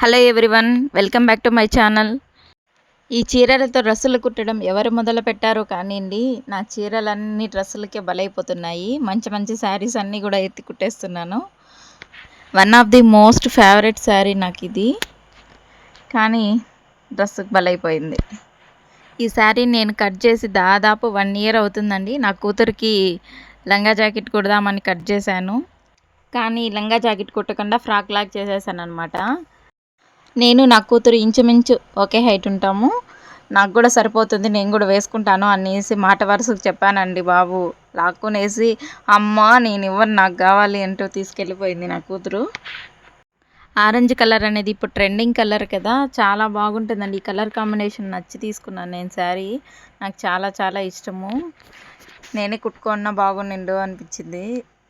Hello everyone welcome back to my channel. ఈ చీరలతో డ్రెస్సులు కుట్టడం ఎవరు మొదలు పెట్టారో కానివ్వండి నా చీరలన్నీ డ్రెస్సులకే బలైపోతున్నాయి. మంచి మంచి శారీస్ అన్నీ కూడా ఎత్తి కుట్టేస్తున్నాను. One of the most favourite sari నాకు ఇది కానీ డ్రెస్సుకు బలైపోయింది. ఈ శారీ నేను కట్ చేసి దాదాపు వన్ ఇయర్ అవుతుందండి. నా కూతురికి లంగా జాకెట్ కుడదామని కట్ చేశాను. కానీ లంగా జాకెట్ కుట్టకుండా ఫ్రాక్ లాగ్ చేసేసాను అనమాట నేను నా కూతురు ఇంచుమించు ఒకే హైట్ ఉంటాము. నాకు కూడా సరిపోతుంది నేను కూడా వేసుకుంటాను అనేసి మాట వరుసకు చెప్పానండి బాబు. లాక్కునేసి అమ్మ నేను ఇవ్వను నాకు కావాలి అంటూ తీసుకెళ్ళిపోయింది నా కూతురు. ఆరెంజ్ కలర్ అనేది ఇప్పుడు ట్రెండింగ్ కలర్ కదా చాలా బాగుంటుందండి. ఈ కలర్ కాంబినేషన్ నచ్చి తీసుకున్నాను నేను శారీ. నాకు చాలా చాలా ఇష్టము. నేనే కుట్టుకున్నా బాగుండిండు అనిపించింది.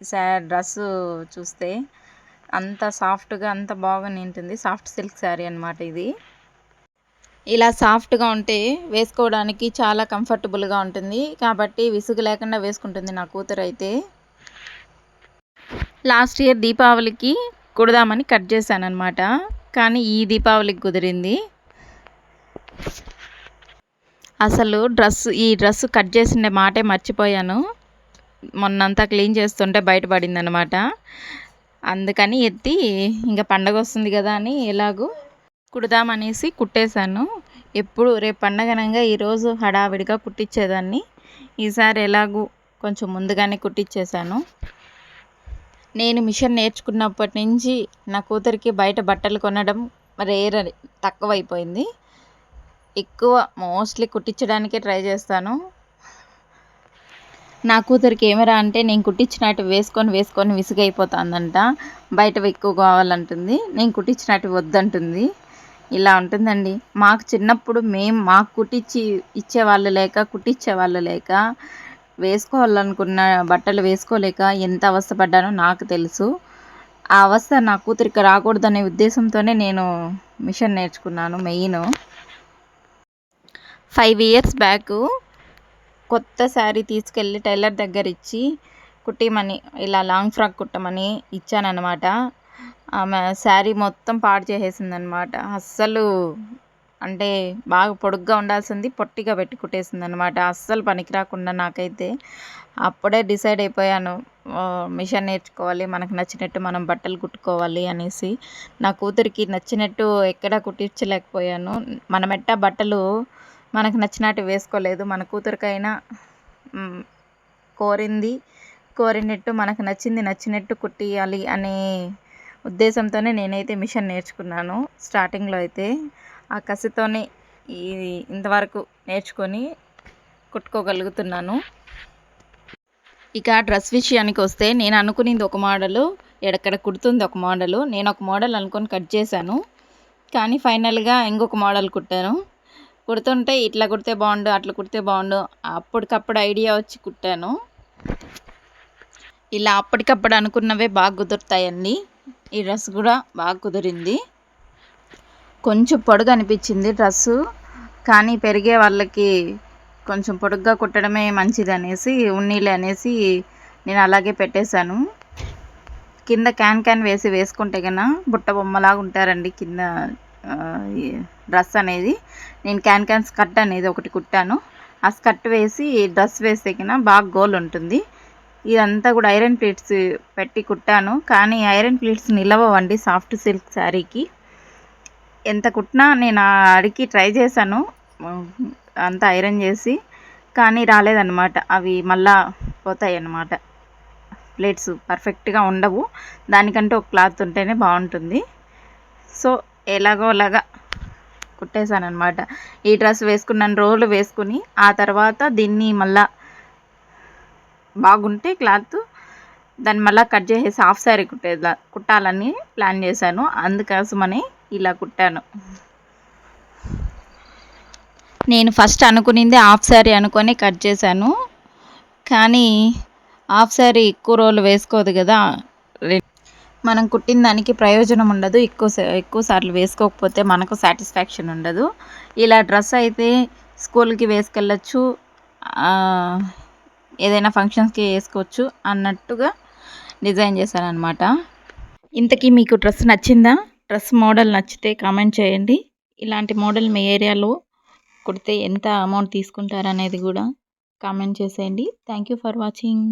శా డ్రెస్సు చూస్తే అంత సాఫ్ట్గా అంత బాగా నింటుంది సాఫ్ట్ సిల్క్ శారీ అనమాట ఇది. ఇలా సాఫ్ట్గా ఉంటే వేసుకోవడానికి చాలా కంఫర్టబుల్గా ఉంటుంది. కాబట్టి విసుగు లేకుండా వేసుకుంటుంది నా కూతురు అయితే. లాస్ట్ ఇయర్ దీపావళికి కుడదామని కట్ చేశాను అనమాట కానీ ఈ దీపావళికి కుదిరింది. అసలు డ్రెస్ ఈ డ్రెస్ కట్ చేసిండే మాటే మర్చిపోయాను. మొన్నంతా క్లీన్ చేస్తుంటే బయటపడింది అనమాట అందుకని ఎత్తి ఇంకా పండగ వస్తుంది కదా అని ఎలాగూ కుడదామనేసి కుట్టేశాను. ఎప్పుడు రేపు పండగనంగా ఈరోజు హడావిడిగా కుట్టించేదాన్ని ఈసారి ఎలాగూ కొంచెం ముందుగానే కుట్టించేశాను నేను మిషన్ నేర్చుకున్నప్పటి నుంచి నా కూతురికి బయట బట్టలు కొనడం రేర్ తక్కువైపోయింది. ఎక్కువ మోస్ట్లీ కుట్టించడానికే ట్రై చేస్తాను. నా కూతురు కెమెరా అంటే నేను కుట్టించినట్టు వేసుకొని వేసుకొని విసుగైపోతుందంట. బయట ఎక్కువ కావాలంటుంది. నేను కుట్టించినట్టు వద్దంటుంది. ఇలా ఉంటుందండి. మాకు చిన్నప్పుడు మేము మాకు కుట్టించి ఇచ్చేవాళ్ళు లేక కుట్టించేవాళ్ళు లేక వేసుకోవాలనుకున్న బట్టలు వేసుకోలేక ఎంత అవస్థపడ్డానో నాకు తెలుసు. ఆ అవస్థ నా కూతురికి రాకూడదనే ఉద్దేశంతోనే నేను మిషన్ నేర్చుకున్నాను మెయిన్. ఫైవ్ ఇయర్స్ బ్యాక్ కొత్త శారీ తీసుకెళ్ళి టైలర్ దగ్గర ఇచ్చి కుట్టిమని ఇలా లాంగ్ ఫ్రాక్ కుట్టమని ఇచ్చానమాట ఆమె శారీ మొత్తం పాడు చేసేసింది అనమాట అస్సలు అంటే బాగా పొడుగ్గా ఉండాల్సింది పొట్టిగా పెట్టి అనమాట అస్సలు పనికి రాకుండా నాకైతే అప్పుడే డిసైడ్ అయిపోయాను మిషన్ నేర్చుకోవాలి మనకు నచ్చినట్టు మనం బట్టలు కుట్టుకోవాలి అనేసి. నా కూతురికి నచ్చినట్టు ఎక్కడా కుట్టించలేకపోయాను. మనమెట్టా బట్టలు మనకు నచ్చినట్టు వేసుకోలేదు. మన కూతురికైనా కోరింది కోరినట్టు మనకు నచ్చింది నచ్చినట్టు కుట్టియాలి అనే ఉద్దేశంతోనే నేనైతే మిషన్ నేర్చుకున్నాను. స్టార్టింగ్లో అయితే ఆ కసితోనే ఈ ఇంతవరకు నేర్చుకొని కుట్టుకోగలుగుతున్నాను. ఇక డ్రెస్ విషయానికి వస్తే నేను అనుకునేది ఒక మోడలు ఎక్కడ కుడుతుంది ఒక మోడలు. నేను ఒక మోడల్ అనుకొని కట్ చేశాను. కానీ ఫైనల్గా ఇంకొక మోడల్ కుట్టాను. కుడుతుంటే ఇట్లా కుడితే బాగుండు అట్లా కుడితే బాగుండు అప్పటికప్పుడు ఐడియా వచ్చి కుట్టాను. ఇలా అప్పటికప్పుడు అనుకున్నవే బాగా కుదురుతాయండి. ఈ డ్రెస్ కూడా బాగా కుదిరింది. కొంచెం పొడుగు అనిపించింది డ్రెస్సు కానీ పెరిగే వాళ్ళకి కొంచెం పొడుగ్గా కుట్టడమే మంచిది అనేసి ఉన్నీళ్ళు అనేసి నేను అలాగే పెట్టేశాను. కింద క్యాన్ క్యాన్ వేసి వేసుకుంటే కన్నా బుట్ట బొమ్మలాగా ఉంటారండి కింద డ్రెస్ అనేది. నేను క్యాన్ క్యాన్ స్కర్ట్ అనేది ఒకటి కుట్టాను. ఆ స్కర్ట్ వేసి డ్రెస్ వేసేకిన బాగా గోల్ ఉంటుంది. ఇదంతా కూడా ఐరన్ ప్లేట్స్ పెట్టి కుట్టాను. కానీ ఐరన్ ప్లేట్స్ నిలవండి సాఫ్ట్ సిల్క్ శారీకి. ఎంత కుట్టినా నేను అడిగి ట్రై చేశాను. అంతా ఐరన్ చేసి. కానీ రాలేదన్నమాట. అవి మళ్ళా పోతాయి అన్నమాట ప్లేట్స్ పర్ఫెక్ట్గా ఉండవు. దానికంటే ఒక క్లాత్ ఉంటేనే బాగుంటుంది. సో ఎలాగోలాగా కుట్టేశాను అనమాట ఈ డ్రెస్ వేసుకున్నాను రోజులు వేసుకుని ఆ తర్వాత దీన్ని మళ్ళా బాగుంటే క్లాత్ దాన్ని మళ్ళీ కట్ చేసేసి హాఫ్ శారీ కుట్టేదా కుట్టాలని ప్లాన్ చేశాను. అందుకోసమని ఇలా కుట్టాను. నేను ఫస్ట్ అనుకునింది హాఫ్ శారీ అనుకొని కట్ చేశాను. కానీ హాఫ్ శారీ ఎక్కువ రోజులు వేసుకోదు కదా మనం కుట్టిన దానికి ప్రయోజనం ఉండదు. ఎక్కువ ఎక్కువ సార్లు వేసుకోకపోతే మనకు సాటిస్ఫాక్షన్ ఉండదు. ఇలా డ్రెస్ అయితే స్కూల్కి వేసుకెళ్ళచ్చు. ఏదైనా ఫంక్షన్స్కి వేసుకోవచ్చు అన్నట్టుగా డిజైన్ చేశారనమాట ఇంతకీ మీకు డ్రెస్ నచ్చిందా? డ్రెస్ మోడల్ నచ్చితే కామెంట్ చేయండి. ఇలాంటి మోడల్ మీ ఏరియాలో కుడితే ఎంత అమౌంట్ తీసుకుంటారనేది కూడా కామెంట్ చేసేయండి. Thank you for watching.